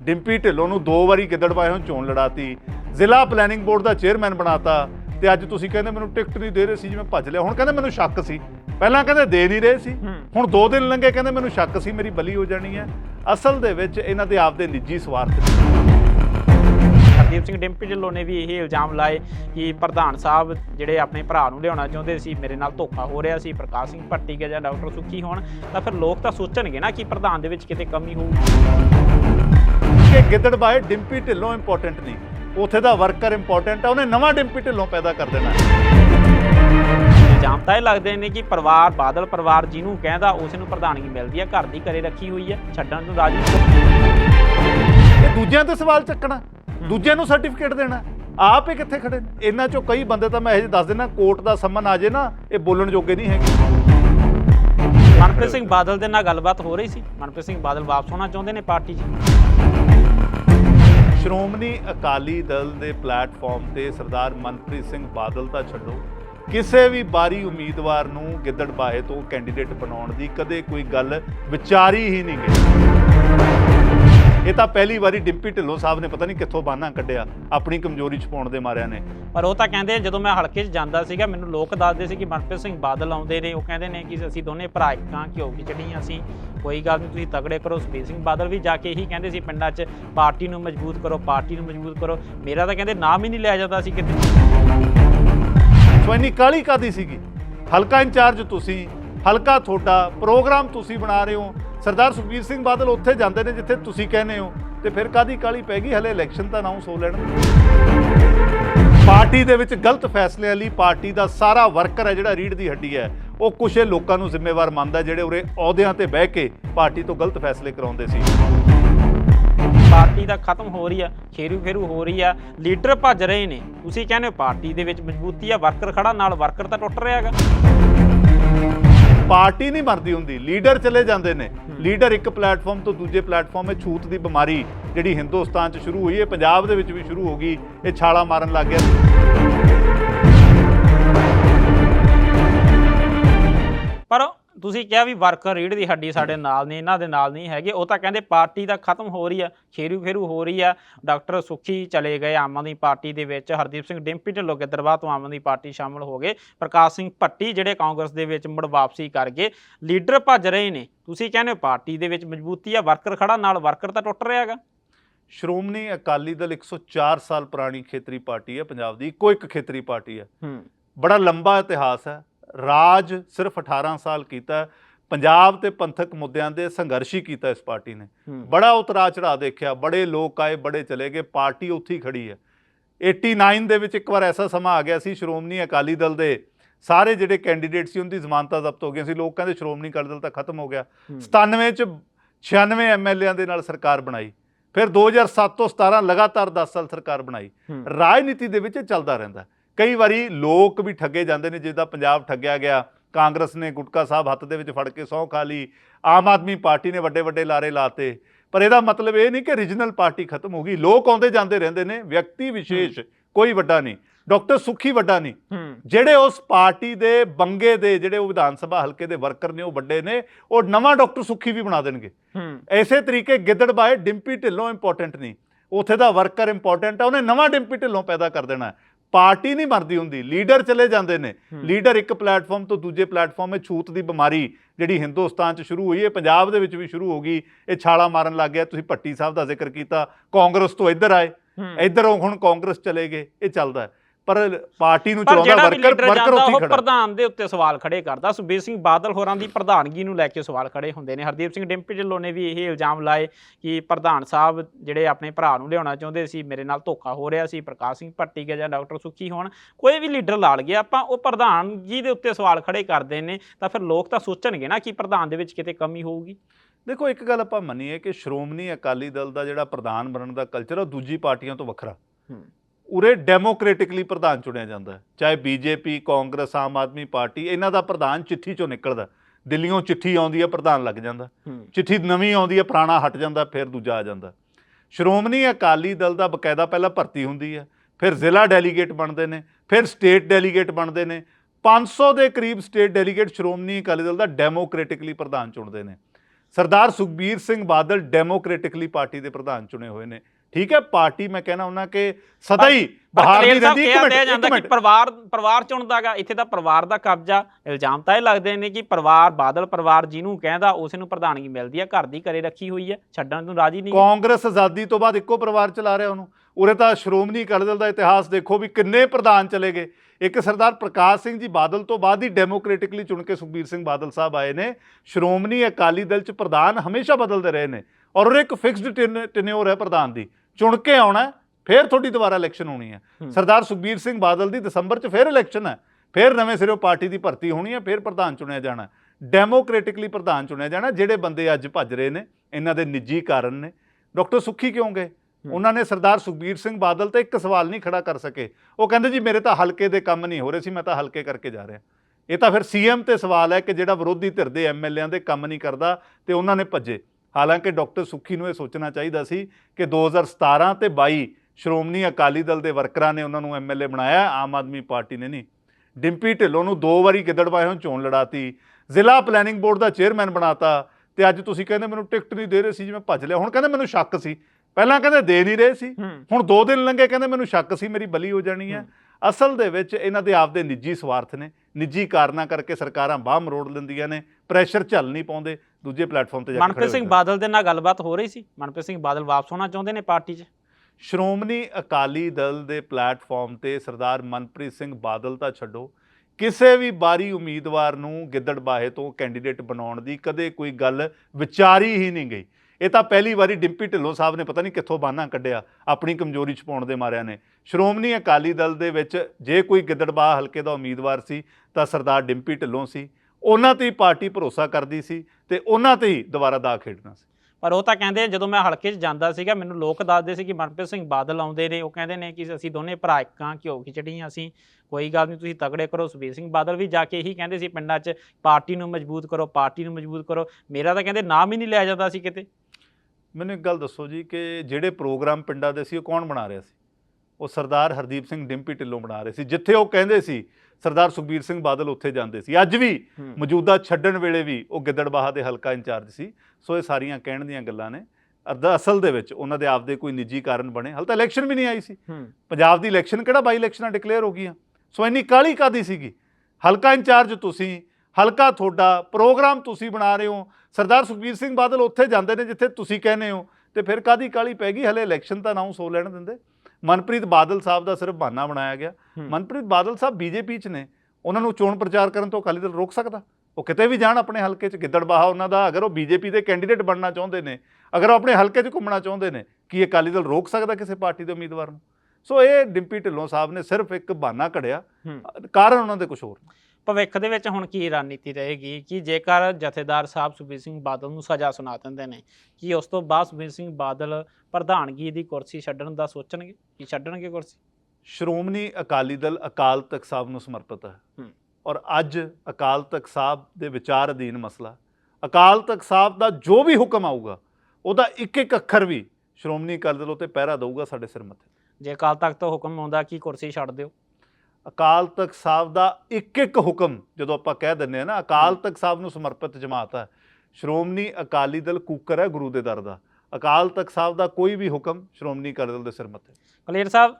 ਡਿੰਪੀ ਢਿੱਲੋਂ ਨੂੰ ਦੋ ਵਾਰੀ ਗਿੱਦੜਬਾਹੇ ਨੂੰ ਚੋਣ ਲੜਾਤੀ। ਜ਼ਿਲ੍ਹਾ ਪਲੈਨਿੰਗ ਬੋਰਡ ਦਾ ਚੇਅਰਮੈਨ ਬਣਾਤਾ ਤੇ ਅੱਜ ਤੁਸੀਂ ਕਹਿੰਦੇ ਮੈਨੂੰ ਟਿਕਟ ਨਹੀਂ ਦੇ ਰਹੇ ਸੀ ਜਿਵੇਂ ਭੱਜ ਲਿਆ। ਹੁਣ ਕਹਿੰਦੇ ਮੈਨੂੰ ਸ਼ੱਕ ਸੀ। ਪਹਿਲਾਂ ਕਹਿੰਦੇ ਦੇ ਨਹੀਂ ਰਹੇ ਸੀ। ਹੁਣ ਦੋ ਦਿਨ ਲੰਘੇ ਕਹਿੰਦੇ ਮੈਨੂੰ ਸ਼ੱਕ ਸੀ ਮੇਰੀ ਬਲੀ ਹੋ ਜਾਣੀ ਹੈ। ਅਸਲ ਦੇ ਵਿੱਚ ਇਹਨਾਂ ਦੇ ਆਪਦੇ ਨਿੱਜੀ ਸਵਾਰਥ। ਹਰਦੀਪ ਸਿੰਘ ਡਿੰਪੀ ਢਿੱਲੋਂ ਨੇ ਵੀ ਇਹ ਇਲਜ਼ਾਮ ਲਾਏ ਕਿ ਪ੍ਰਧਾਨ ਸਾਹਿਬ ਜਿਹੜੇ ਆਪਣੇ ਭਰਾ ਨੂੰ ਲਿਆਉਣਾ ਚਾਹੁੰਦੇ ਸੀ ਮੇਰੇ ਨਾਲ ਧੋਖਾ ਹੋ ਰਿਹਾ ਸੀ ਪ੍ਰਕਾਸ਼ ਸਿੰਘ ਭੱਟੀ ਜਾਂ ਡਾਕਟਰ ਸੁੱਖੀ ਹੋਣ ਤਾਂ ਫਿਰ ਲੋਕ ਤਾਂ ਸੋਚਣਗੇ ਨਾ ਕਿ ਪ੍ਰਧਾਨ ਦੇ ਵਿੱਚ ਕਿਤੇ ਕਮੀ ਹੋਊਗੀ ਕਿ ਗਿੱਦੜਬਾਹੇ ਡਿੰਪੀ ਢਿੱਲੋਂ ਇੰਪੋਰਟੈਂਟ ਨਹੀਂ ਉੱਥੇ ਦਾ ਵਰਕਰ ਇੰਪੋਰਟੈਂਟ ਹੈ ਉਹਨੇ ਨਵਾਂ ਡਿੰਪੀ ਢਿੱਲੋਂ ਪੈਦਾ ਕਰ ਦੇਣਾ। ਇਲਜ਼ਾਮ ਤਾਂ ਇਹ ਲੱਗਦੇ ਨੇ ਕਿ ਪਰਿਵਾਰ ਬਾਦਲ ਪਰਿਵਾਰ ਜਿਹਨੂੰ ਕਹਿੰਦਾ ਉਸ ਨੂੰ ਪ੍ਰਧਾਨਗੀ ਮਿਲਦੀ ਹੈ ਘਰ ਦੀ ਘਰੇ ਰੱਖੀ ਹੋਈ ਹੈ ਛੱਡਣ ਨੂੰ ਰਾਜੀ ਇਹ ਦੂਜਿਆਂ ਤੇ ਸਵਾਲ ਚੱਕਣਾ ਦੂਜਿਆਂ ਨੂੰ ਸਰਟੀਫਿਕੇਟ ਦੇਣਾ। ਆਪ ਹੀ ਕਿੱਥੇ ਖੜੇ ਨੇ? ਇਹਨਾਂ ਚੋਂ ਕਈ ਬੰਦੇ ਤਾਂ ਮੈਂ ਇਹ ਦੱਸ ਦਿੰਦਾ ਕੋਰਟ ਦਾ ਸੰਮਨ ਆ ਜੇ ਨਾ ਇਹ ਬੋਲਣ ਜੋਗੇ ਨਹੀਂ ਹੈਗੇ। ਮਨਪ੍ਰੀਤ ਸਿੰਘ ਬਾਦਲ ਦੇ ਨਾਲ ਗੱਲਬਾਤ ਹੋ ਰਹੀ ਸੀ। ਮਨਪ੍ਰੀਤ ਸਿੰਘ ਬਾਦਲ ਵਾਪਸ ਹੋਣਾ ਚਾਹੁੰਦੇ ਨੇ ਪਾਰਟੀ 'ਚ? ਸ਼੍ਰੋਮਣੀ ਅਕਾਲੀ ਦਲ ਦੇ ਪਲੇਟਫਾਰਮ ਤੇ ਸਰਦਾਰ ਮਨਪ੍ਰੀਤ ਸਿੰਘ ਬਾਦਲ ਤਾਂ ਛੱਡੋ। ਕਿਸੇ ਵੀ ਬਾਰੀ ਉਮੀਦਵਾਰ ਨੂੰ ਗਿੱਦੜਬਾਹੇ ਤੋਂ ਕੈਂਡੀਡੇਟ ਬਣਾਉਣ ਦੀ ਕਦੇ ਕੋਈ ਗੱਲ ਵਿਚਾਰੀ ਹੀ ਨਹੀਂ ਗਈ। ਇਹ ਤਾਂ ਪਹਿਲੀ ਵਾਰੀ ਡਿੰਪੀ ਢਿੱਲੋਂ ਸਾਹਿਬ ਨੇ ਪਤਾ ਨਹੀਂ ਕਿੱਥੋਂ ਬਾਨਾ ਕੱਢਿਆ ਆਪਣੀ ਕਮਜ਼ੋਰੀ ਛਪਾਉਣ ਦੇ ਮਾਰਿਆਂ ਨੇ। ਪਰ ਉਹ ਤਾਂ ਕਹਿੰਦੇ ਜਦੋਂ ਮੈਂ ਹਲਕੇ 'ਚ ਜਾਂਦਾ ਸੀਗਾ ਮੈਨੂੰ ਲੋਕ ਦੱਸਦੇ ਸੀ ਕਿ ਮਨਪ੍ਰੀਤ ਸਿੰਘ ਬਾਦਲ ਆਉਂਦੇ ਨੇ। ਉਹ ਕਹਿੰਦੇ ਨੇ ਕਿ ਅਸੀਂ ਦੋਨੇ ਭਰਾ ਇੱਕਾਂ ਘਿਓ ਕੀ ਚੜੀਆਂ ਅਸੀਂ। ਕੋਈ ਗੱਲ ਨਹੀਂ ਤੁਸੀਂ ਤਗੜੇ ਕਰੋ ਸੁਖਬੀਰ ਸਿੰਘ ਬਾਦਲ ਵੀ ਜਾ ਕੇ ਇਹੀ ਕਹਿੰਦੇ ਸੀ ਪਿੰਡਾਂ 'ਚ ਪਾਰਟੀ ਨੂੰ ਮਜ਼ਬੂਤ ਕਰੋ ਪਾਰਟੀ ਨੂੰ ਮਜ਼ਬੂਤ ਕਰੋ। ਮੇਰਾ ਤਾਂ ਕਹਿੰਦੇ ਨਾਮ ਹੀ ਨਹੀਂ ਲਿਆ ਜਾਂਦਾ ਸੀ ਕਿਤੇ। ਸੋ ਇੰਨੀ ਕਾਲੀ ਕਾਦੀ ਸੀਗੀ? ਹਲਕਾ ਇੰਚਾਰਜ ਤੁਸੀਂ ਹਲਕਾ ਤੁਹਾਡਾ ਪ੍ਰੋਗਰਾਮ ਤੁਸੀਂ ਬਣਾ ਰਹੇ ਹੋ ਸਰਦਾਰ ਸੁਖਬੀਰ ਸਿੰਘ ਬਾਦਲ ਉੱਥੇ ਜਾਂਦੇ ਨੇ ਜਿੱਥੇ ਤੁਸੀਂ ਕਹਿੰਦੇ ਹੋ ਤੇ ਫਿਰ ਕਾਦੀ ਕਾਲੀ ਪੈ ਗਈ? ਹਲੇ ਇਲੈਕਸ਼ਨ ਤਾਂ ਅਨਾਉਂਸ ਹੋ ਲੈਣ। ਪਾਰਟੀ ਦੇ ਵਿੱਚ ਗਲਤ ਫੈਸਲਿਆਂ ਲਈ ਪਾਰਟੀ ਦਾ ਸਾਰਾ ਵਰਕਰ ਹੈ ਜਿਹੜਾ ਰੀੜ ਦੀ ਹੱਡੀ ਹੈ। ਉਹ ਕੁਛ ਲੋਕਾਂ ਨੂੰ ਜ਼ਿੰਮੇਵਾਰ ਮੰਨਦਾ ਜਿਹੜੇ ਉਰੇ ਅਹੁਦਿਆਂ ਤੇ ਬਹਿ ਕੇ ਪਾਰਟੀ ਤੋਂ ਗਲਤ ਫੈਸਲੇ ਕਰਾਉਂਦੇ ਸੀ। ਪਾਰਟੀ ਦਾ ਖਤਮ ਹੋ ਰਹੀ ਆ ਖੇਰੂ ਫੇਰੂ ਹੋ ਰਹੀ ਆ ਲੀਡਰ ਭੱਜ ਰਹੇ ਨੇ। ਤੁਸੀਂ ਕਹਿੰਦੇ ਹੋ ਪਾਰਟੀ ਦੇ ਵਿੱਚ ਮਜ਼ਬੂਤੀ ਆ ਵਰਕਰ ਖੜਾ ਨਾਲ ਵਰਕਰ ਤਾਂ ਟੁੱਟ ਰਿਹਾ ਹੈਗਾ। ਪਾਰਟੀ ਨਹੀਂ ਮਰਦੀ ਹੁੰਦੀ ਲੀਡਰ ਚਲੇ ਜਾਂਦੇ ਨੇ। ਲੀਡਰ ਇੱਕ ਪਲੇਟਫਾਰਮ ਤੋਂ ਦੂਜੇ ਪਲੇਟਫਾਰਮ 'ਤੇ ਛੂਤ ਦੀ ਬਿਮਾਰੀ ਜਿਹੜੀ ਹਿੰਦੁਸਤਾਨ 'ਚ ਸ਼ੁਰੂ ਹੋਈ ਹੈ, ਪੰਜਾਬ ਦੇ ਵਿੱਚ ਵੀ ਸ਼ੁਰੂ ਹੋ ਗਈ, ਇਹ ਛਾਲਾ ਮਾਰਨ ਲੱਗ ਗਿਆ। ਪਰ ਤੁਸੀਂ ਕਿਹਾ ਵੀ ਵਰਕਰ ਰੀੜ ਦੀ ਹੱਡੀ ਸਾਡੇ ਨਾਲ ਨੇ ਇਹਨਾਂ ਦੇ ਨਾਲ ਨਹੀਂ ਹੈਗੇ। ਉਹ ਤਾਂ ਕਹਿੰਦੇ ਪਾਰਟੀ ਦਾ ਖਤਮ ਹੋ ਰਹੀ ਆ ਖੇਰੂ ਫੇਰੂ ਹੋ ਰਹੀ ਆ। ਡਾਕਟਰ ਸੁਖੀ ਚਲੇ ਗਏ ਆਮ ਆਦਮੀ ਪਾਰਟੀ ਦੇ ਵਿੱਚ ਹਰਦੀਪ ਸਿੰਘ ਡਿੰਪੀ ਢਿੱਲੋਂ ਗਿੱਦੜਬਾਹ ਤੋਂ ਆਮ ਆਦਮੀ ਪਾਰਟੀ ਸ਼ਾਮਲ ਹੋ ਗਏ। ਪ੍ਰਕਾਸ਼ ਸਿੰਘ ਭੱਟੀ ਜਿਹੜੇ ਕਾਂਗਰਸ ਦੇ ਵਿੱਚ ਮੁੜ ਵਾਪਸੀ ਕਰ ਗਏ। ਲੀਡਰ ਭੱਜ ਰਹੇ ਨੇ। ਤੁਸੀਂ ਕਹਿੰਦੇ ਪਾਰਟੀ ਦੇ ਵਿੱਚ ਮਜ਼ਬੂਤੀ ਆ ਵਰਕਰ ਖੜਾ ਨਾਲ ਵਰਕਰ ਤਾਂ ਟੁੱਟ ਰਿਹਾ ਹੈਗਾ। ਸ਼੍ਰੋਮਣੀ ਅਕਾਲੀ ਦਲ 104 ਸਾਲ ਪੁਰਾਣੀ ਖੇਤਰੀ ਪਾਰਟੀ ਹੈ ਪੰਜਾਬ ਦੀ ਇੱਕੋ ਇੱਕ ਖੇਤਰੀ ਪਾਰਟੀ ਹੈ ਹੂੰ। ਬੜਾ ਲੰਬਾ ਇਤਿਹਾਸ ਹੈ। ਰਾਜ ਸਿਰਫ 18 ਸਾਲ ਕੀਤਾ। ਪੰਜਾਬ ਤੇ ਪੰਥਕ ਮੁੱਦਿਆਂ ਦੇ ਸੰਘਰਸ਼ ਹੀ ਕੀਤਾ ਇਸ ਪਾਰਟੀ ਨੇ। ਬੜਾ ਉਤਰਾ ਚੜਾ ਦੇਖਿਆ ਬੜੇ ਲੋਕ ਆਏ ਬੜੇ ਚਲੇ ਗਏ ਪਾਰਟੀ ਉੱਥੇ ਹੀ ਖੜੀ ਹੈ। 89 ਦੇ ਵਿੱਚ ਇੱਕ ਵਾਰ ਐਸਾ ਸਮਾਂ ਆ ਗਿਆ ਸੀ ਸ਼੍ਰੋਮਣੀ ਅਕਾਲੀ ਦਲ ਦੇ ਸਾਰੇ ਜਿਹੜੇ ਕੈਂਡੀਡੇਟ ਸੀ ਉਹਨਾਂ ਦੀ ਜ਼ਮਾਨਤਾਂ ਜ਼ਬਤ ਹੋ ਗਈਆਂ ਸੀ। ਲੋਕ ਕਹਿੰਦੇ ਸ਼੍ਰੋਮਣੀ ਅਕਾਲੀ ਦਲ ਤਾਂ ਖਤਮ ਹੋ ਗਿਆ। ਹੂੰ। 97 ਚ 96 ਐਮਐਲਏਆਂ ਦੇ ਨਾਲ ਸਰਕਾਰ ਬਣਾਈ। ਫਿਰ 2007 ਤੋਂ 17 ਲਗਾਤਾਰ 10 ਸਾਲ ਸਰਕਾਰ ਬਣਾਈ। ਰਾਜਨੀਤੀ ਦੇ ਵਿੱਚ ਚੱਲਦਾ ਰਹਿੰਦਾ। ਕਈ ਵਾਰੀ ਲੋਕ ਵੀ ਠੱਗੇ ਜਾਂਦੇ ਨੇ ਜਿੱਦਾਂ ਪੰਜਾਬ ਠੱਗਿਆ ਗਿਆ ਕਾਂਗਰਸ ਨੇ ਗੁਟਕਾ ਸਾਹਿਬ ਹੱਥ ਦੇ ਵਿੱਚ ਫੜ ਕੇ ਸਹੁੰ ਖਾ ਲਈ ਆਮ ਆਦਮੀ ਪਾਰਟੀ ਨੇ ਵੱਡੇ ਵੱਡੇ ਲਾਰੇ ਲਾਤੇ। ਪਰ ਇਹਦਾ ਮਤਲਬ ਇਹ ਨਹੀਂ ਕਿ ਰੀਜਨਲ ਪਾਰਟੀ ਖਤਮ ਹੋ ਗਈ ਲੋਕ ਆਉਂਦੇ ਜਾਂਦੇ ਰਹਿੰਦੇ ਨੇ ਵਿਅਕਤੀ ਵਿਸ਼ੇਸ਼ ਕੋਈ ਵੱਡਾ ਨਹੀਂ ਡਾਕਟਰ ਸੁਖੀ ਵੱਡਾ ਨਹੀਂ। ਜਿਹੜੇ ਉਸ ਪਾਰਟੀ ਦੇ ਬੰਗੇ ਦੇ ਜਿਹੜੇ ਉਹ ਵਿਧਾਨ ਸਭਾ ਹਲਕੇ ਦੇ ਵਰਕਰ ਨੇ ਉਹ ਵੱਡੇ ਨੇ ਉਹ ਨਵਾਂ ਡਾਕਟਰ ਸੁਖੀ ਵੀ ਬਣਾ ਦੇਣਗੇ। ਐਸੇ ਤਰੀਕੇ ਗਿੱਦੜਬਾਹੇ ਡਿੰਪੀ ਢਿੱਲੋਂ ਇੰਪੋਰਟੈਂਟ ਨਹੀਂ। ਉੱਥੇ ਦਾ ਵਰਕਰ ਇੰਪੋਰਟੈਂਟ ਹੈ ਉਹਨੇ ਨਵਾਂ ਡਿੰਪੀ ਢਿੱਲੋਂ ਪੈਦਾ ਕਰ ਦੇਣਾ। ਪਾਰਟੀ ਨਹੀਂ ਮਰਦੀ ਹੁੰਦੀ ਲੀਡਰ ਚਲੇ ਜਾਂਦੇ ਨੇ ਲੀਡਰ ਇੱਕ ਪਲੇਟਫਾਰਮ ਤੋਂ ਦੂਜੇ ਪਲੇਟਫਾਰਮ 'ਤੇ ਛੂਤ ਦੀ ਬਿਮਾਰੀ ਜਿਹੜੀ ਹਿੰਦੁਸਤਾਨ 'ਚ ਸ਼ੁਰੂ ਹੋਈ ਹੈ ਪੰਜਾਬ ਦੇ ਵਿੱਚ ਵੀ ਸ਼ੁਰੂ ਹੋ ਗਈ ਇਹ ਛਾਲਾ ਮਾਰਨ ਲੱਗ ਗਿਆ ਤੁਸੀਂ ਭੱਟੀ ਸਾਹਿਬ ਦਾ ਜ਼ਿਕਰ ਕੀਤਾ ਕਾਂਗਰਸ ਤੋਂ ਇੱਧਰ ਆਏ। ਇੱਧਰੋਂ ਹੁਣ ਕਾਂਗਰਸ ਚਲੇ ਗਏ ਇਹ ਚੱਲਦਾ ਹੈ। ਪਰ ਪਾਰਟੀ ਨੂੰ ਪਰ ਚਲਾਉਂਦਾ ਜਿਹੜਾ ਵੀ ਵਰਕਰ ਲੀਡਰ ਵਰਕਰ ਜਾਂਦਾ ਉੱਥੇ ਉਹ ਖੜਾ। ਪ੍ਰਧਾਨ ਦੇ ਉੱਤੇ ਸਵਾਲ ਖੜੇ ਕਰਦਾ। ਸੁਖਬੀਰ ਸਿੰਘ ਬਾਦਲ ਹੋਰਾਂ ਦੀ ਪ੍ਰਧਾਨਗੀ ਨੂੰ ਲੈ ਕੇ ਸਵਾਲ ਖੜੇ ਹੁੰਦੇ ਨੇ। ਹਰਦੀਪ ਸਿੰਘ ਡਿੰਪੀ ਢਿੱਲੋਂ ਨੇ ਵੀ ਇਹ ਇਲਜ਼ਾਮ ਲਾਏ ਕਿ ਪ੍ਰਧਾਨ ਸਾਹਿਬ ਜਿਹੜੇ ਆਪਣੇ ਭਰਾ ਨੂੰ ਲਿਆਉਣਾ ਚਾਹੁੰਦੇ ਸੀ ਮੇਰੇ ਨਾਲ ਧੋਖਾ ਹੋ ਰਿਹਾ ਸੀ ਪ੍ਰਕਾਸ਼ ਸਿੰਘ ਭੱਟੀ ਜਾਂ ਡਾਕਟਰ ਸੁੱਖੀ ਹੋਣ ਕੋਈ ਵੀ ਲੀਡਰ ਲਾਲ ਗਿਆ ਆਪਾਂ ਉਹ ਪ੍ਰਧਾਨਗੀ ਦੇ ਉੱਤੇ ਸਵਾਲ ਖੜੇ ਕਰਦੇ ਨੇ। ਤਾਂ ਫਿਰ ਲੋਕ ਤਾਂ ਸੋਚਣਗੇ ਨਾ ਕਿ ਪ੍ਰਧਾਨ ਦੇ ਵਿੱਚ ਕਿਤੇ ਕਮੀ ਹੋਊਗੀ। ਦੇਖੋ ਇੱਕ ਗੱਲ ਆਪਾਂ ਮੰਨੀਏ ਕਿ ਸ਼੍ਰੋਮਣੀ ਅਕਾਲੀ ਦਲ ਦਾ ਜਿਹੜਾ ਪ੍ਰਧਾਨ ਬਣਨ ਦਾ ਕਲਚਰ ਉਹ ਦੂਜੀ ਪਾਰਟੀਆਂ ਤੋਂ ਵੱਖਰਾ। ਉਰੇ ਡੈਮੋਕ੍ਰੈਟਿਕਲੀ ਪ੍ਰਧਾਨ ਚੁਣਿਆ ਜਾਂਦਾ। ਚਾਹੇ ਬੀਜੇਪੀ ਕਾਂਗਰਸ ਆਮ ਆਦਮੀ ਪਾਰਟੀ ਇਹਨਾਂ ਦਾ ਪ੍ਰਧਾਨ ਚਿੱਠੀ ਚੋਂ ਨਿਕਲਦਾ ਦਿੱਲੀੋਂ ਚਿੱਠੀ ਆਉਂਦੀ ਹੈ ਪ੍ਰਧਾਨ ਲੱਗ ਜਾਂਦਾ ਚਿੱਠੀ ਨਵੀਂ ਆਉਂਦੀ ਹੈ ਪੁਰਾਣਾ ਹਟ ਜਾਂਦਾ ਫਿਰ ਦੂਜਾ ਆ ਜਾਂਦਾ ਸ਼੍ਰੋਮਣੀ ਅਕਾਲੀ ਦਲ ਦਾ ਬਕਾਇਦਾ ਪਹਿਲਾਂ ਭਰਤੀ ਹੁੰਦੀ ਹੈ ਫਿਰ ਜ਼ਿਲ੍ਹਾ ਡੈਲੀਗੇਟ ਬਣਦੇ ਨੇ ਫਿਰ ਸਟੇਟ ਡੈਲੀਗੇਟ ਬਣਦੇ ਨੇ। 500 ਦੇ ਕਰੀਬ ਸਟੇਟ ਡੈਲੀਗੇਟ ਸ਼੍ਰੋਮਣੀ ਅਕਾਲੀ ਦਲ ਦਾ ਡੈਮੋਕ੍ਰੈਟਿਕਲੀ ਪ੍ਰਧਾਨ ਚੁਣਦੇ ਨੇ। ਸਰਦਾਰ ਸੁਖਬੀਰ ਸਿੰਘ ਬਾਦਲ ਡੈਮੋਕ੍ਰੈਟਿਕਲੀ ਪਾਰਟੀ ਦੇ ਪ੍ਰਧਾਨ ਚੁਣੇ ਹੋਏ ਨੇ। ਠੀਕ ਹੈ ਪਾਰਟੀ ਮੈਂ ਕਹਿਣਾ ਉਹਨਾਂ ਕਿ ਸਦਾ ਹੀ ਬਹਾਰ ਨਹੀਂ ਰਹਿੰਦੀ ਇੱਕ ਮਿੰਟ ਇੱਕ ਮਿੰਟ। ਪਰਿਵਾਰ ਪਰਿਵਾਰ ਚੁਣਦਾਗਾ ਇੱਥੇ ਤਾਂ ਪਰਿਵਾਰ ਦਾ ਕਬਜ਼ਾ ਇਲਜ਼ਾਮ ਤਾਂ ਇਹ ਲੱਗਦੇ ਨੇ ਕਿ ਪਰਿਵਾਰ ਬਾਦਲ ਪਰਿਵਾਰ ਜਿਹਨੂੰ ਕਹਿੰਦਾ ਉਸ ਨੂੰ ਪ੍ਰਧਾਨਗੀ ਮਿਲਦੀ ਹੈ ਘਰ ਦੀ ਘਰੇ ਰੱਖੀ ਹੋਈ ਹੈ ਛੱਡਣ ਨੂੰ ਰਾਜੀ ਨਹੀਂ। ਕਾਂਗਰਸ ਆਜ਼ਾਦੀ ਤੋਂ ਬਾਅਦ ਇੱਕੋ ਪਰਿਵਾਰ ਚਲਾ ਰਿਹਾ ਉਹਨੂੰ। ਉਰੇ ਤਾਂ ਸ਼੍ਰੋਮਣੀ ਅਕਾਲੀ ਦਲ ਦਾ ਇਤਿਹਾਸ ਦੇਖੋ ਵੀ ਕਿੰਨੇ ਪ੍ਰਧਾਨ ਚਲੇ ਗਏ। ਇੱਕ ਸਰਦਾਰ ਪ੍ਰਕਾਸ਼ ਸਿੰਘ ਜੀ ਬਾਦਲ ਤੋਂ ਬਾਅਦ ਹੀ ਡੈਮੋਕ੍ਰੈਟਿਕਲੀ ਚੁਣ ਕੇ ਸੁਖਬੀਰ ਸਿੰਘ ਬਾਦਲ ਸਾਹਿਬ ਆਏ ਨੇ। ਸ਼੍ਰੋਮਣੀ ਅਕਾਲੀ ਦਲ ਚ ਪ੍ਰਧਾਨ ਹਮੇਸ਼ਾ ਬਦਲਦੇ ਰਹੇ ਨੇ। ਔਰ ਉਹ ਇੱਕ ਫਿਕਸਡ ਟੈਨਿਓਰ ਹੈ ਪ੍ਰਧਾਨ ਦੀ। ਚੁਣ ਕੇ ਆਉਣਾ ਫਿਰ ਤੁਹਾਡੀ ਦੁਬਾਰਾ ਇਲੈਕਸ਼ਨ ਹੋਣੀ ਹੈ। ਹੂੰ। ਸਰਦਾਰ ਸੁਖਬੀਰ ਸਿੰਘ ਬਾਦਲ ਦੀ ਦਸੰਬਰ ਚ ਫਿਰ ਇਲੈਕਸ਼ਨ ਹੈ। ਫਿਰ ਨਵੇਂ ਸਿਰੋਂ ਪਾਰਟੀ ਦੀ ਭਰਤੀ ਹੋਣੀ ਹੈ ਫਿਰ ਪ੍ਰਧਾਨ ਚੁਣਿਆ ਜਾਣਾ ਡੈਮੋਕ੍ਰੈਟਿਕਲੀ ਪ੍ਰਧਾਨ ਚੁਣਿਆ ਜਾਣਾ ਜਿਹੜੇ ਬੰਦੇ ਅੱਜ ਭੱਜ ਰਹੇ ਨੇ ਇਹਨਾਂ ਦੇ ਨਿੱਜੀ ਕਾਰਨ ਨੇ। ਡਾਕਟਰ ਸੁੱਖੀ ਕਿਉਂ ਗਏ? ਉਹਨਾਂ ਨੇ ਸਰਦਾਰ ਸੁਖਬੀਰ ਸਿੰਘ ਬਾਦਲ ਤੇ ਇੱਕ ਸਵਾਲ ਨਹੀਂ ਖੜਾ ਕਰ ਸਕੇ। ਉਹ ਕਹਿੰਦੇ ਜੀ ਮੇਰੇ ਤਾਂ ਹਲਕੇ ਦੇ ਕੰਮ ਨਹੀਂ ਹੋ ਰਹੇ ਸੀ ਮੈਂ ਤਾਂ ਹਲਕੇ ਕਰਕੇ ਜਾ ਰਿਹਾ। ਇਹ ਤਾਂ ਫਿਰ ਸੀਐਮ ਤੇ ਸਵਾਲ ਹੈ ਕਿ ਜਿਹੜਾ ਵਿਰੋਧੀ ਧਿਰ ਦੇ ਐਮਐਲਏਆਂ ਦੇ ਕੰਮ ਨਹੀਂ ਕਰਦਾ ਤੇ ਉਹਨਾਂ ਨੇ ਭੱਜੇ। ਹਾਲਾਂਕਿ ਡਾਕਟਰ ਸੁੱਖੀ ਨੂੰ ਇਹ ਸੋਚਣਾ ਚਾਹੀਦਾ ਸੀ ਕਿ 2017 ਤੇ 22 ਸ਼੍ਰੋਮਣੀ ਅਕਾਲੀ ਦਲ ਦੇ ਵਰਕਰਾਂ ਨੇ ਉਹਨਾਂ ਨੂੰ ਐਮਐਲਏ ਬਣਾਇਆ ਆਮ ਆਦਮੀ ਪਾਰਟੀ ਨੇ ਨਹੀਂ। ਡਿੰਪੀ ਢਿੱਲੋਂ ਨੂੰ ਦੋ ਵਾਰੀ ਗਿੱਦੜਬਾਹੋਂ ਚੋਣ ਲੜਾਤੀ ਜ਼ਿਲ੍ਹਾ ਪਲੈਨਿੰਗ ਬੋਰਡ ਦਾ ਚੇਅਰਮੈਨ ਬਣਾਤਾ ਤੇ ਅੱਜ ਤੁਸੀਂ ਕਹਿੰਦੇ ਮੈਨੂੰ ਟਿਕਟ ਨਹੀਂ ਦੇ ਰਹੇ ਸੀ ਜਿਵੇਂ ਭੱਜ ਲਿਆ। ਹੁਣ ਕਹਿੰਦੇ ਮੈਨੂੰ ਸ਼ੱਕ ਸੀ। ਪਹਿਲਾਂ ਕਹਿੰਦੇ ਦੇ ਨਹੀਂ ਰਹੇ ਸੀ। ਹੂੰ। ਹੁਣ 2 ਦਿਨ ਲੰਘੇ ਕਹਿੰਦੇ ਮੈਨੂੰ ਸ਼ੱਕ ਸੀ ਮੇਰੀ ਬਲੀ ਹੋ ਜਾਣੀ ਹੈ। ਅਸਲ ਦੇ ਵਿੱਚ ਇਹਨਾਂ ਦੇ ਆਪਦੇ ਨਿੱਜੀ ਸਵਾਰਥ ਨੇ ਨਿੱਜੀ ਕਾਰਨਾਂ ਕਰਕੇ ਸਰਕਾਰਾਂ ਬਾਹ ਮਰੋੜ ਲੈਂਦੀਆਂ ਨੇ ਪ੍ਰੈਸ਼ਰ ਝੱਲ ਨਹੀਂ ਪਾਉਂਦੇ। ਦੂਜੇ ਪਲੇਟਫਾਰਮ ਤੇ ਜਾ ਕੇ ਮਨਪ੍ਰੀਤ ਸਿੰਘ। ਬਾਦਲ ਦੇ ਨਾਲ ਗੱਲਬਾਤ ਹੋ ਰਹੀ ਸੀ। ਮਨਪ੍ਰੀਤ ਸਿੰਘ ਬਾਦਲ ਵਾਪਸ ਹੋਣਾ ਚਾਹੁੰਦੇ ਨੇ ਪਾਰਟੀ 'ਚ? ਸ਼੍ਰੋਮਣੀ ਅਕਾਲੀ ਦਲ ਦੇ ਪਲੇਟਫਾਰਮ ਤੇ ਸਰਦਾਰ ਮਨਪ੍ਰੀਤ ਸਿੰਘ ਬਾਦਲ ਤਾਂ ਛੱਡੋ। ਕਿਸੇ ਵੀ ਬਾਰੀ ਉਮੀਦਵਾਰ ਨੂੰ ਗਿੱਦੜਬਾਹੇ ਤੋਂ ਕੈਂਡੀਡੇਟ ਬਣਾਉਣ ਦੀ ਕਦੇ ਕੋਈ ਗੱਲ ਵਿਚਾਰੀ ਹੀ ਨਹੀਂ ਗਈ। ਇਹ ਤਾਂ ਪਹਿਲੀ ਵਾਰੀ ਡਿੰਪੀ ਢਿੱਲੋਂ ਸਾਹਿਬ ਨੇ ਪਤਾ ਨਹੀਂ ਕਿੱਥੋਂ ਬਾਨਾ ਕੱਢਿਆ ਆਪਣੀ ਕਮਜ਼ੋਰੀ ਛਪਾਉਣ ਦੇ ਮਾਰਿਆਂ ਨੇ। ਸ਼੍ਰੋਮਣੀ ਅਕਾਲੀ ਦਲ ਦੇ ਵਿੱਚ ਜੇ ਕੋਈ ਗਿੱਦੜਬਾਹ ਹਲਕੇ ਦਾ ਉਮੀਦਵਾਰ ਸੀ ਤਾਂ ਸਰਦਾਰ ਡਿੰਪੀ ਢਿੱਲੋਂ ਸੀ। ਉਹਨਾਂ ਤੇ ਹੀ ਪਾਰਟੀ ਭਰੋਸਾ ਕਰਦੀ ਸੀ ਤੇ ਉਹਨਾਂ ਤੇ ਹੀ ਦੁਬਾਰਾ ਦਾ ਖੇਡਣਾ ਸੀ। ਪਰ ਉਹ ਤਾਂ ਕਹਿੰਦੇ ਜਦੋਂ ਮੈਂ ਹਲਕੇ 'ਚ ਜਾਂਦਾ ਸੀਗਾ ਮੈਨੂੰ ਲੋਕ ਦੱਸਦੇ ਸੀ ਕਿ ਮਨਪ੍ਰੀਤ ਸਿੰਘ ਬਾਦਲ ਆਉਂਦੇ ਨੇ। ਉਹ ਕਹਿੰਦੇ ਨੇ ਕਿ ਅਸੀਂ ਦੋਨੇ ਭਰਾ ਇੱਕਾਂ ਘਿਓ ਖਿਚੜੀਆਂ ਅਸੀਂ। ਕੋਈ ਗੱਲ ਨਹੀਂ ਤੁਸੀਂ ਤਗੜੇ ਕਰੋ ਸੁਖਬੀਰ ਸਿੰਘ ਬਾਦਲ ਵੀ ਜਾ ਕੇ ਇਹੀ ਕਹਿੰਦੇ ਸੀ ਪਿੰਡਾਂ 'ਚ ਪਾਰਟੀ ਨੂੰ ਮਜ਼ਬੂਤ ਕਰੋ ਪਾਰਟੀ ਨੂੰ ਮਜ਼ਬੂਤ ਕਰੋ। ਮੇਰਾ ਤਾਂ ਕਹਿੰਦੇ ਨਾਮ ਹੀ ਨਹੀਂ ਲਿਆ ਜਾਂਦਾ ਸੀ ਕਿਤੇ। ਮੈਨੂੰ ਇੱਕ ਗੱਲ ਦੱਸੋ ਜੀ ਕਿ ਜਿਹੜੇ ਪ੍ਰੋਗਰਾਮ ਪਿੰਡਾਂ ਦੇ ਸੀ ਉਹ ਕੌਣ ਬਣਾ ਰਿਹਾ ਸੀ? ਉਹ ਸਰਦਾਰ ਹਰਦੀਪ ਸਿੰਘ ਡਿੰਪੀ ਢਿੱਲੋਂ ਬਣਾ ਰਹੇ ਸੀ ਜਿੱਥੇ ਉਹ ਕਹਿੰਦੇ ਸੀ ਸਰਦਾਰ ਸੁਖਬੀਰ ਸਿੰਘ ਬਾਦਲ ਉੱਥੇ ਜਾਂਦੇ ਸੀ। ਅੱਜ ਵੀ ਮੌਜੂਦਾ ਛੱਡਣ ਵੇਲੇ ਵੀ ਉਹ ਗਿੱਦੜਬਾਹਾ ਦੇ ਹਲਕਾ ਇੰਚਾਰਜ ਸੀ। ਸੋ ਇਹ ਸਾਰੀਆਂ ਕਹਿਣ ਦੀਆਂ ਗੱਲਾਂ ਨੇ। ਅਰਦਾ ਅਸਲ ਦੇ ਵਿੱਚ ਉਹਨਾਂ ਦੇ ਆਪਦੇ ਕੋਈ ਨਿੱਜੀ ਕਾਰਨ ਬਣੇ। ਹਾਲੇ ਤਾਂ ਇਲੈਕਸ਼ਨ ਵੀ ਨਹੀਂ ਆਈ ਸੀ। ਪੰਜਾਬ ਦੀ ਇਲੈਕਸ਼ਨ ਕਿਹੜਾ ਬਾਈ ਇਲੈਕਸ਼ਨਾਂ ਡਿਕਲੇਅਰ ਹੋ ਗਈਆਂ? ਸੋ ਇੰਨੀ ਕਾਲੀ ਕਾਦੀ ਸੀਗੀ? ਹਲਕਾ ਇੰਚਾਰਜ ਤੁਸੀਂ ਹਲਕਾ ਤੁਹਾਡਾ ਪ੍ਰੋਗਰਾਮ ਤੁਸੀਂ ਬਣਾ ਰਹੇ ਹੋ। ਸਰਦਾਰ ਸੁਖਬੀਰ ਸਿੰਘ ਬਾਦਲ ਉੱਥੇ ਜਾਂਦੇ ਨੇ ਜਿੱਥੇ ਤੁਸੀਂ ਕਹਿੰਦੇ ਹੋ। ਤੇ ਫਿਰ ਕਾਦੀ ਕਾਲੀ ਪੈ ਗਈ? ਹਲੇ ਇਲੈਕਸ਼ਨ ਤਾਂ ਅਨਾਉਂਸ ਹੋ ਲੈਣ ਦਿੰਦੇ। ਮਨਪ੍ਰੀਤ ਬਾਦਲ ਸਾਹਿਬ ਦਾ ਸਿਰਫ ਬਹਾਨਾ ਬਣਾਇਆ ਗਿਆ। ਮਨਪ੍ਰੀਤ ਬਾਦਲ ਸਾਹਿਬ ਬੀਜੇਪੀ 'ਚ ਨੇ। ਉਹਨਾਂ ਨੂੰ ਚੋਣ ਪ੍ਰਚਾਰ ਕਰਨ ਤੋਂ ਅਕਾਲੀ ਦਲ ਰੋਕ ਸਕਦਾ? ਉਹ ਕਿਤੇ ਵੀ ਜਾਣ ਆਪਣੇ ਹਲਕੇ 'ਚ। ਗਿੱਦੜਬਾਹਾ ਉਹਨਾਂ ਦਾ ਅਗਰ ਉਹ ਬੀਜੇਪੀ ਦੇ ਕੈਂਡੀਡੇਟ ਬਣਨਾ ਚਾਹੁੰਦੇ ਨੇ ਅਗਰ ਉਹ ਆਪਣੇ ਹਲਕੇ 'ਚ ਘੁੰਮਣਾ ਚਾਹੁੰਦੇ ਨੇ ਕੀ ਅਕਾਲੀ ਦਲ ਰੋਕ ਸਕਦਾ ਕਿਸੇ ਪਾਰਟੀ ਦੇ ਉਮੀਦਵਾਰ ਨੂੰ? ਸੋ ਇਹ ਡਿੰਪੀ ਢਿੱਲੋਂ ਸਾਹਿਬ ਨੇ ਸਿਰਫ ਇੱਕ ਬਹਾਨਾ ਘੜਿਆ। ਕਾਰਨ ਉਹਨਾਂ ਦੇ ਕੁਝ ਹੋਰ ਨੇ। ਭਵਿੱਖ ਦੇ ਵਿੱਚ ਹੁਣ ਕੀ ਰਣਨੀਤੀ ਰਹੇਗੀ? ਕਿ ਜੇਕਰ ਜਥੇਦਾਰ ਸਾਹਿਬ ਸੁਖਬੀਰ ਸਿੰਘ ਬਾਦਲ ਨੂੰ ਸਜ਼ਾ ਸੁਣਾ ਦਿੰਦੇ ਨੇ ਕਿ ਉਸ ਤੋਂ ਬਾਅਦ ਸੁਖਬੀਰ ਸਿੰਘ ਬਾਦਲ ਪ੍ਰਧਾਨਗੀ ਦੀ ਕੁਰਸੀ ਛੱਡਣ ਦਾ ਸੋਚਣਗੇ? ਕਿ ਛੱਡਣਗੇ ਕੁਰਸੀ? ਸ਼੍ਰੋਮਣੀ ਅਕਾਲੀ ਦਲ ਅਕਾਲ ਤਖਤ ਸਾਹਿਬ ਨੂੰ ਸਮਰਪਿਤ ਹੈ। ਹੂੰ। ਔਰ ਅੱਜ ਅਕਾਲ ਤਖਤ ਸਾਹਿਬ ਦੇ ਵਿਚਾਰ ਅਧੀਨ ਮਸਲਾ। ਅਕਾਲ ਤਖਤ ਸਾਹਿਬ ਦਾ ਜੋ ਵੀ ਹੁਕਮ ਆਊਗਾ ਉਹਦਾ ਇੱਕ ਇੱਕ ਅੱਖਰ ਵੀ ਸ਼੍ਰੋਮਣੀ ਅਕਾਲੀ ਦਲ ਉਤੇ ਪਹਿਰਾ ਦਊਗਾ ਸਾਡੇ ਸਿਰ ਮੱਥੇ। ਜੇ ਅਕਾਲ ਤਖਤ ਤੋਂ ਹੁਕਮ ਆਉਂਦਾ ਕਿ ਕੁਰਸੀ ਛੱਡ ਦਿਓ? ਅਕਾਲ ਤਖਤ ਸਾਹਿਬ ਦਾ ਇੱਕ ਇੱਕ ਹੁਕਮ ਜਦੋਂ ਆਪਾਂ ਕਹਿ ਦਿੰਦੇ ਆ ਨਾ ਅਕਾਲ ਤਖਤ ਸਾਹਿਬ ਨੂੰ ਸਮਰਪਿਤ ਜਮਾਤ ਹੈ ਸ਼੍ਰੋਮਣੀ ਅਕਾਲੀ ਦਲ ਕੂਕਰ ਹੈ ਗੁਰੂ ਦੇ ਦਰ ਦਾ। ਅਕਾਲ ਤਖਤ ਸਾਹਿਬ ਦਾ ਕੋਈ ਵੀ ਹੁਕਮ ਸ਼੍ਰੋਮਣੀ ਅਕਾਲੀ ਦਲ ਦੇ ਸਿਰ ਮੱਥੇ। ਕਲੀਅਰ ਸਾਹਿਬ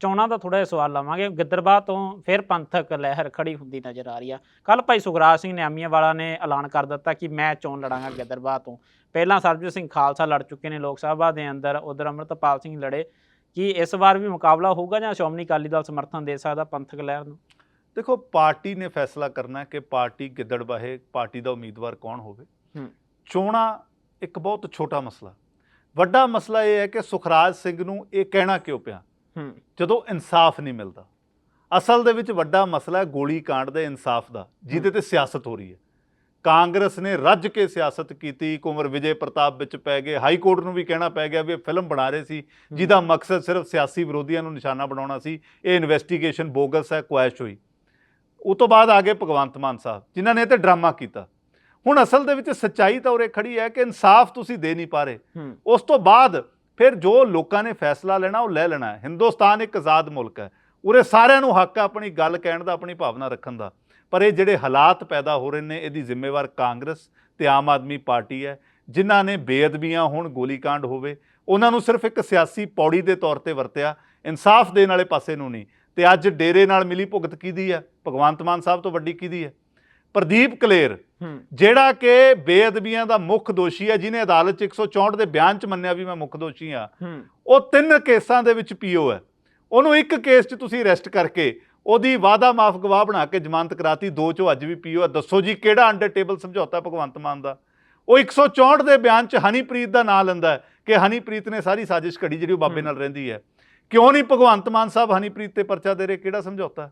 ਚੋਣਾਂ ਦਾ ਥੋੜਾ ਜਿਹਾ ਸਵਾਲ ਲਵਾਂਗੇ। ਗਿੱਦਰਬਾਹ ਤੋਂ ਫਿਰ ਪੰਥਕ ਲਹਿਰ ਖੜੀ ਹੁੰਦੀ ਨਜ਼ਰ ਆ ਰਹੀ ਆ। ਕੱਲ ਭਾਈ ਸੁਖਰਾਜ ਸਿੰਘ ਨਿਆਮੀਆਂ ਵਾਲਾ ਨੇ ਐਲਾਨ ਕਰ ਦਿੱਤਾ ਕਿ ਮੈਂ ਚੋਣ ਲੜਾਂਗਾ ਗਿੱਦਰਬਾਹ ਤੋਂ। ਪਹਿਲਾਂ ਸਰਬਜੀਤ ਸਿੰਘ ਖਾਲਸਾ ਲੜ ਚੁੱਕੇ ਨੇ ਲੋਕ ਸਭਾ ਦੇ ਅੰਦਰ ਉਧਰ ਅੰਮ੍ਰਿਤਪਾਲ ਸਿੰਘ ਲੜੇ। ਕੀ ਇਸ ਵਾਰ ਵੀ ਮੁਕਾਬਲਾ ਹੋਊਗਾ ਜਾਂ ਸ਼੍ਰੋਮਣੀ ਅਕਾਲੀ ਦਲ ਸਮਰਥਨ ਦੇ ਸਕਦਾ ਪੰਥਕ ਲਹਿਰ ਨੂੰ? ਦੇਖੋ ਪਾਰਟੀ ਨੇ ਫੈਸਲਾ ਕਰਨਾ ਕਿ ਪਾਰਟੀ ਗਿੱਦੜਬਾਹੇ ਪਾਰਟੀ ਦਾ ਉਮੀਦਵਾਰ ਕੌਣ ਹੋਵੇ। ਚੋਣਾਂ ਇੱਕ ਬਹੁਤ ਛੋਟਾ ਮਸਲਾ। ਵੱਡਾ ਮਸਲਾ ਇਹ ਹੈ ਕਿ ਸੁਖਰਾਜ ਸਿੰਘ ਨੂੰ ਇਹ ਕਹਿਣਾ ਕਿਉਂ ਪਿਆ? ਜਦੋਂ ਇਨਸਾਫ ਨਹੀਂ ਮਿਲਦਾ। ਅਸਲ ਦੇ ਵਿੱਚ ਵੱਡਾ ਮਸਲਾ ਗੋਲੀ ਕਾਂਡ ਦੇ ਇਨਸਾਫ ਦਾ ਜਿਹਦੇ ਤੇ ਸਿਆਸਤ ਹੋ ਰਹੀ ਹੈ। ਕਾਂਗਰਸ ਨੇ ਰੱਜ ਕੇ ਸਿਆਸਤ ਕੀਤੀ ਕੁੰਵਰ ਵਿਜੇ ਪ੍ਰਤਾਪ ਵਿੱਚ ਪੈ ਗਏ। ਹਾਈ ਕੋਰਟ ਨੂੰ ਵੀ ਕਹਿਣਾ ਪੈ ਗਿਆ ਵੀ ਇਹ ਫਿਲਮ ਬਣਾ ਰਹੇ ਸੀ ਜਿਹਦਾ ਮਕਸਦ ਸਿਰਫ ਸਿਆਸੀ ਵਿਰੋਧੀਆਂ ਨੂੰ ਨਿਸ਼ਾਨਾ ਬਣਾਉਣਾ ਸੀ। ਇਹ ਇਨਵੈਸਟੀਗੇਸ਼ਨ ਬੋਗਸ ਹੈ ਕੁਐਸ਼ ਹੋਈ। ਉਹ ਤੋਂ ਬਾਅਦ ਆ ਗਏ ਭਗਵੰਤ ਮਾਨ ਸਾਹਿਬ ਜਿਨ੍ਹਾਂ ਨੇ ਇਹ ਤੇ ਡਰਾਮਾ ਕੀਤਾ। ਹੁਣ ਅਸਲ ਦੇ ਵਿੱਚ ਸੱਚਾਈ ਤਾਂ ਉਰੇ ਖੜੀ ਹੈ ਕਿ ਇਨਸਾਫ ਤੁਸੀਂ ਦੇ ਨਹੀਂ ਪਾ ਰਹੇ। ਉਸ ਤੋਂ ਬਾਅਦ ਫਿਰ ਜੋ ਲੋਕਾਂ ਨੇ ਫੈਸਲਾ ਲੈਣਾ ਉਹ ਲੈ ਲੈਣਾ ਹੈ। ਹਿੰਦੁਸਤਾਨ ਇੱਕ ਆਜ਼ਾਦ ਮੁਲਕ ਹੈ। ਉਰੇ ਸਾਰਿਆਂ ਨੂੰ ਹੱਕ ਹੈ ਆਪਣੀ ਗੱਲ ਕਹਿਣ ਦਾ ਆਪਣੀ ਭਾਵਨਾ ਰੱਖਣ ਦਾ। ਪਰ ਇਹ ਜਿਹੜੇ ਹਾਲਾਤ ਪੈਦਾ ਹੋ ਰਹੇ ਨੇ ਇਹਦੀ ਜ਼ਿੰਮੇਵਾਰ ਕਾਂਗਰਸ ਤੇ ਆਮ ਆਦਮੀ ਪਾਰਟੀ ਹੈ। ਜਿਨ੍ਹਾਂ ਨੇ ਬੇਅਦਬੀਆਂ ਹੋਣ ਗੋਲੀकांड ਹੋਵੇ ਉਹਨਾਂ ਨੂੰ ਸਿਰਫ ਇੱਕ ਸਿਆਸੀ ਪੌੜੀ ਦੇ ਤੌਰ ਤੇ ਵਰਤਿਆ ਇਨਸਾਫ ਦੇਣ ਵਾਲੇ ਪਾਸੇ ਨੂੰ ਨਹੀਂ। ਤੇ ਅੱਜ ਡੇਰੇ ਨਾਲ ਮਿਲੀ ਭੁਗਤ ਕਿਹਦੀ ਹੈ? ਭਗਵੰਤ ਮਾਨ ਸਾਹਿਬ ਤੋਂ ਵੱਡੀ ਕਿਹਦੀ ਹੈ? ਪ੍ਰਦੀਪ ਕਲੇਰ ਜਿਹੜਾ ਕਿ ਬੇਅਦਬੀਆਂ ਦਾ ਮੁੱਖ ਦੋਸ਼ੀ ਹੈ ਜਿਹਨੇ ਅਦਾਲਤ 'ਚ 164 ਦੇ ਬਿਆਨ 'ਚ ਮੰਨਿਆ ਵੀ ਮੈਂ ਮੁੱਖ ਦੋਸ਼ੀ ਹੂੰ। ਉਹ ਤਿੰਨ ਕੇਸਾਂ ਦੇ ਵਿੱਚ ਪੀਓ ਹੈ। ਉਹਨੂੰ ਇੱਕ ਕੇਸ 'ਚ ਤੁਸੀਂ ਅਰੈਸਟ ਕਰਕੇ ਉਹਦੀ ਵਾਦਾ ਮਾਫ ਗਵਾਹ ਬਣਾ ਕੇ ਜ਼ਮਾਨਤ ਕਰਾਤੀ ਦੋ 'ਚੋਂ ਅੱਜ ਵੀ ਪੀਓ। ਦੱਸੋ ਜੀ ਕਿਹੜਾ ਅੰਡਰ ਟੇਬਲ ਸਮਝੌਤਾ ਭਗਵੰਤ ਮਾਨ ਦਾ? ਉਹ 164 ਦੇ ਬਿਆਨ 'ਚ ਹਨੀਪ੍ਰੀਤ ਦਾ ਨਾਂ ਲੈਂਦਾ ਕਿ ਹਨੀਪ੍ਰੀਤ ਨੇ ਸਾਰੀ ਸਾਜ਼ਿਸ਼ ਘੜੀ ਜਿਹੜੀ ਉਹ ਬਾਬੇ। ਨਾਲ ਰਹਿੰਦੀ ਹੈ। ਕਿਉਂ ਨਹੀਂ ਭਗਵੰਤ ਮਾਨ ਸਾਹਿਬ ਹਨੀਪ੍ਰੀਤ ਤੇ ਪਰਚਾ ਦੇ ਰਹੇ? ਕਿਹੜਾ ਸਮਝੌਤਾ?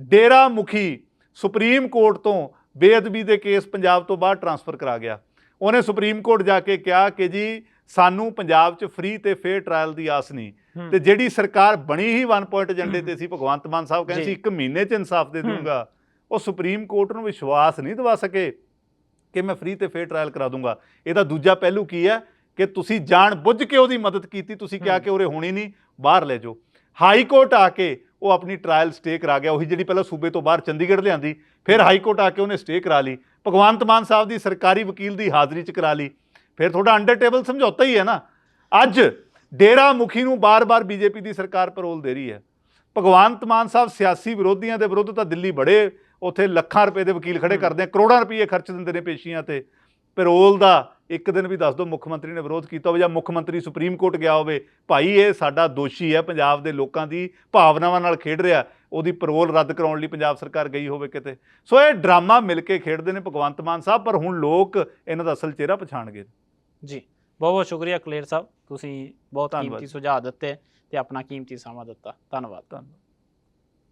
ਡੇਰਾ ਮੁਖੀ ਸੁਪਰੀਮ ਕੋਰਟ ਤੋਂ ਬੇਅਦਬੀ ਦੇ ਕੇਸ ਪੰਜਾਬ ਤੋਂ ਬਾਹਰ ਟਰਾਂਸਫਰ ਕਰਾ ਗਿਆ। ਉਹਨੇ ਸੁਪਰੀਮ ਕੋਰਟ ਜਾ ਕੇ ਕਿਹਾ ਕਿ ਜੀ ਸਾਨੂੰ ਪੰਜਾਬ 'ਚ ਫ੍ਰੀ ਤੇ ਫੇਅਰ ਟ੍ਰਾਇਲ ਦੀ ਆਸ ਨਹੀਂ। ਤੇ ਜਿਹੜੀ ਸਰਕਾਰ ਬਣੀ ਹੀ 1 ਪੁਆਇੰਟ ਏਜੰਡੇ ਤੇ ਸੀ ਭਗਵੰਤ ਮਾਨ ਸਾਹਿਬ ਕਹਿੰਦੇ। ਸੀ ਇੱਕ ਮਹੀਨੇ 'ਚ ਇਨਸਾਫ ਦੇ। ਦੂੰਗਾ ਉਹ ਸੁਪਰੀਮ ਕੋਰਟ ਨੂੰ ਵਿਸ਼ਵਾਸ ਨਹੀਂ ਦਿਵਾ ਸਕੇ ਕਿ ਮੈਂ ਫ੍ਰੀ ਤੇ ਫੇਅਰ ਟ੍ਰਾਇਲ ਕਰਾ ਦੂੰਗਾ ਇਹਦਾ ਦੂਜਾ ਪਹਿਲੂ ਕੀ ਹੈ ਕਿ ਤੁਸੀਂ ਜਾਣ ਬੁੱਝ ਕੇ ਉਹਦੀ ਮਦਦ ਕੀਤੀ ਤੁਸੀਂ ਕਿਹਾ। ਕਿ ਉਰੇ ਹੋਣੀ ਨਹੀਂ ਬਾਹਰ ਲੈ ਜਾਓ ਹਾਈ ਕੋਰਟ ਆ ਕੇ ਉਹ ਆਪਣੀ ਟ੍ਰਾਇਲ ਸਟੇ ਕਰਾ ਗਿਆ ਉਹੀ ਜਿਹੜੀ ਪਹਿਲਾਂ ਸੂਬੇ ਤੋਂ ਬਾਹਰ ਚੰਡੀਗੜ੍ਹ ਲਿਆਂਦੀ ਫਿਰ ਹਾਈ ਕੋਰਟ ਆ ਕੇ ਉਹਨੇ ਸਟੇ ਕਰਾ ਲਈ ਭਗਵੰਤ ਮਾਨ ਸਾਹਿਬ ਦੀ ਸਰਕਾਰੀ ਵਕੀਲ ਦੀ ਹਾਜ਼ਰੀ 'ਚ ਕਰਾ ਲਈ ਫਿਰ ਤੁਹਾਡਾ ਅੰਡਰ ਟੇਬਲ ਸਮਝੌਤਾ ਹੀ ਹੈ ਨਾ। ਅੱਜ ਡੇਰਾ ਮੁਖੀ ਨੂੰ ਬਾਰ-ਬਾਰ ਬੀਜੇਪੀ ਦੀ ਸਰਕਾਰ ਪੈਰੋਲ ਦੇ ਰਹੀ ਹੈ। ਭਗਵੰਤ ਮਾਨ ਸਾਹਿਬ ਸਿਆਸੀ ਵਿਰੋਧੀਆਂ ਦੇ ਵਿਰੁੱਧ ਤਾਂ ਦਿੱਲੀ ਬੜੇ ਉੱਥੇ ਲੱਖਾਂ ਰੁਪਏ ਦੇ ਵਕੀਲ ਖੜੇ। ਕਰਦੇ ਆ ਕਰੋੜਾਂ ਰੁਪਏ ਖਰਚ ਦਿੰਦੇ ਨੇ ਪੇਸ਼ੀਆਂ ਤੇ। ਪੈਰੋਲ ਦਾ ਇੱਕ ਦਿਨ ਵੀ ਦੱਸ ਦਿਓ ਮੁੱਖ ਮੰਤਰੀ ਨੇ ਵਿਰੋਧ ਕੀਤਾ ਹੋਵੇ ਜਾਂ ਮੁੱਖ ਮੰਤਰੀ ਸੁਪਰੀਮ ਕੋਰਟ ਗਿਆ ਹੋਵੇ ਭਾਈ ਇਹ ਸਾਡਾ ਦੋਸ਼ੀ ਹੈ ਪੰਜਾਬ ਦੇ ਲੋਕਾਂ ਦੀ ਭਾਵਨਾਵਾਂ ਨਾਲ ਖੇਡ ਰਿਹਾ ਉਹਦੀ ਪੈਰੋਲ ਰੱਦ ਕਰਾਉਣ ਲਈ ਪੰਜਾਬ ਸਰਕਾਰ ਗਈ ਹੋਵੇ ਕਿਤੇ। ਸੋ ਇਹ ਡਰਾਮਾ ਮਿਲ ਕੇ ਖੇਡਦੇ ਨੇ ਭਗਵੰਤ ਮਾਨ ਸਾਹਿਬ ਪਰ ਹੁਣ ਲੋਕ ਇਹਨਾਂ ਦਾ ਅਸਲ ਚਿਹਰਾ ਪਛਾਣਗੇ। ਜੀ ਬਹੁਤ ਬਹੁਤ ਸ਼ੁਕਰੀਆ ਕਲੇਰ ਸਾਹਿਬ ਤੁਸੀਂ ਬਹੁਤ ਧੰਨਵਾਦ। ਕੀਮਤੀ ਸੁਝਾਅ ਦਿੱਤੇ ਤੇ ਆਪਣਾ ਕੀਮਤੀ ਸਮਾਂ ਦਿੱਤਾ। ਧੰਨਵਾਦ। ਧੰਨਵਾਦ।